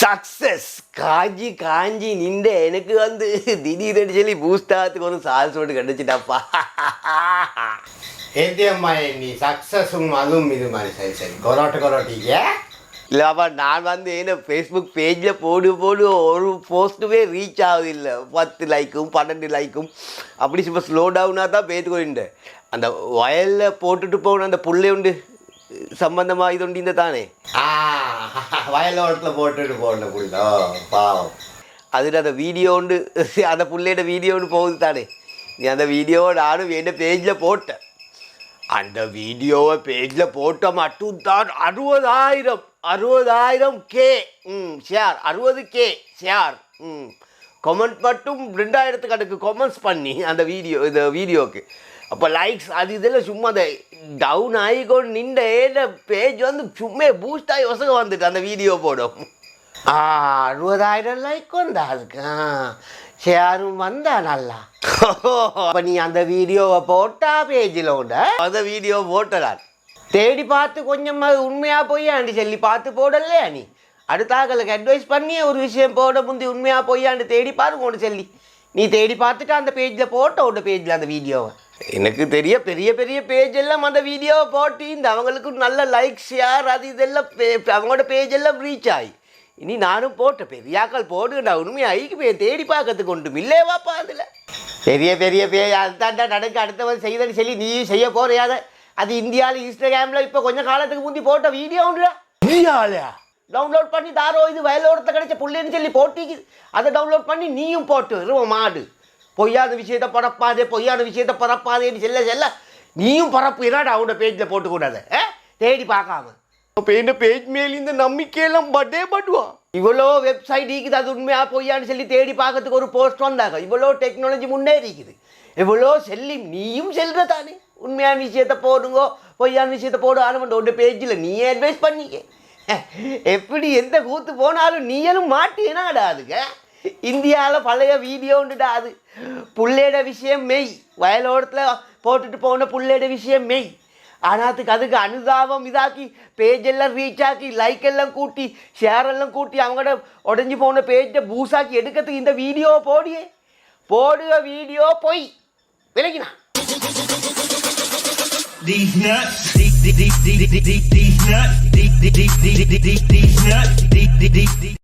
Success காஞ்சி காஞ்சி நின்ற எனக்கு வந்து திடீர்னு சொல்லி பூஸ்டாத்துக்கு ஒரு சால்ஸ் போட்டு கண்டுச்சிட்டாப்பா ஏத்தியம்மா நீ சக்ஸஸும் அதுவும் இது மாதிரி சரி சரி. கொரோட்டு கொரோட்டிங்க இல்லைப்பா நான் வந்து என்ன ஃபேஸ்புக் பேஜில் போடு போடு ஒரு போஸ்ட்டுமே ரீச் ஆகுதில்லை பத்து லைக்கும் பன்னெண்டு லைக்கும் அப்படி சும்மா ஸ்லோ டவுனாக தான் பேத்து கொண்டேன் அந்த வயலில் போட்டுட்டு போன அந்த புள்ளை உண்டு. சம்பந்தமாக இது உண்டு இந்த தானே வயலோட்டத்தில் போட்டுட்டு போன புள்ளோ. பாவம். அதில் அந்த வீடியோ உண்டு அந்த புள்ளையோட வீடியோ ஒன்று போகுது தானே நீ அந்த வீடியோவை நானும் என்ன பேஜில் போட்டேன். அந்த வீடியோவை பேஜில் போட்ட மட்டும் தான் அறுபதாயிரம் அறுபதாயிரம் கே ம் ஷேர் அறுபது கே ஷேர் ம். கமெண்ட் மட்டும் ரெண்டாயிரத்துக்கு அதுக்கு கமெண்ட்ஸ் பண்ணி அந்த வீடியோ இந்த வீடியோக்கு அப்போ லைக்ஸ் அது இதில் சும்மா அந்த டவுன் ஆகிக்கொண்டு நின்ற ஏன பேஜ் வந்து சும்மா பூஸ்ட் ஆகி ஒசக வந்துட்டு அந்த வீடியோ போடும். ஆ அறுபதாயிரம் லைக் வந்தா அதுக்கு? ஆ வந்தா நல்லா. அப்போ நீ அந்த வீடியோவை போட்டா பேஜில் உண்ட? அந்த வீடியோ போட்டதான் தேடி பார்த்து கொஞ்சம் உண்மையாக உண்மையாக பொய்யாண்டி சொல்லி பார்த்து போடலையா நீ? அடுத்தாக்களுக்கு அட்வைஸ் பண்ணி ஒரு விஷயம் போட முந்தி உண்மையாக பொய்யாண்டு தேடி பாருங்க ஒன்று சொல்லி. நீ தேடி பார்த்துட்டு அந்த பேஜில் போட்ட உள்ள பேஜில் அந்த வீடியோவை எனக்கு தெரிய பெரிய பெரிய பேஜ் எல்லாம் அந்த வீடியோவை போட்டு இந்த அவங்களுக்கு நல்ல லைக் ஷேர் அது இதெல்லாம் பே- அவங்களோட பேஜ் எல்லாம் ரீச் ஆகி இனி நானும் போட்டேன் பெரியாக்கள் போடுங்கடா உண்மையாக ஐக்கு போய் தேடி பார்க்கறதுக்கு ஒன்றும் இல்லையவாப்பா அதில்? பெரிய பெரிய பேஜ் அதுதான்டா நடக்க அடுத்தவன் செய்தன்னு சொல்லி நீயும் செய்ய போறியாத? அது இந்தியாவில் இன்ஸ்டாகிராமில் இப்போ கொஞ்சம் காலத்துக்கு முந்தி போட்ட வீடியோ உண்டுடா. இந்தியாவிலையா? டவுன்லோட் பண்ணி தாரோ இது வயலோரத்தை கிடைச்ச புள்ளைன்னு சொல்லி போட்டிக்கு. அதை டவுன்லோட் பண்ணி நீயும் போட்டு மாடு. பொய்யான விஷயத்தை பரப்பாதே பொய்யான விஷயத்தை பரப்பாதேன்னு செல்ல செல்ல நீயும் பரப்பு என்னடா அவனோட பேஜில் போட்டுக்கூடாது ஆ? தேடி பார்க்காம. அப்போ என்ன பேஜ் மேல் இந்த நம்பிக்கையெல்லாம் பட்டே பட்டுவான் இவ்வளோ வெப்சைட் இருக்குது அது உண்மையா பொய்யான்னு சொல்லி தேடி பார்க்கறதுக்கு ஒரு போஸ்ட் வந்தாங்க. இவ்வளோ டெக்னாலஜி முன்னேறிக்குது இவ்வளோ செல்லி நீயும் செல்ற தானே. உண்மையான விஷயத்த போடுங்கோ பொய்யான விஷயத்த போடு ஆரம்பம் உன் பேஜில் நீயே அட்வைஸ் பண்ணிக்க. எப்படி எந்த கூத்து போனாலும் நீயலும் மாட்டீனாடா அதுக்கு இந்தியாவில் பழைய வீடியோண்டுடா அது புள்ளேட விஷயம் மெய் வயலோடத்தில் போட்டுட்டு போன புள்ளேட விஷயம் மெய் ஆனால் அதுக்கு அதுக்கு அனுதாபம் இதாக்கி பேஜெல்லாம் ரீச் ஆக்கி லைக் எல்லாம் கூட்டி ஷேர் எல்லாம் கூட்டி அவங்களோட உடஞ்சி போன பேஜை பூசாக்கி எடுக்கிறதுக்கு இந்த வீடியோவை போடியே போடுக வீடியோ போய் விலகினா These nuts, these, these, these, these, these, these nuts, these, these, these, these, these, nuts, these, these, these.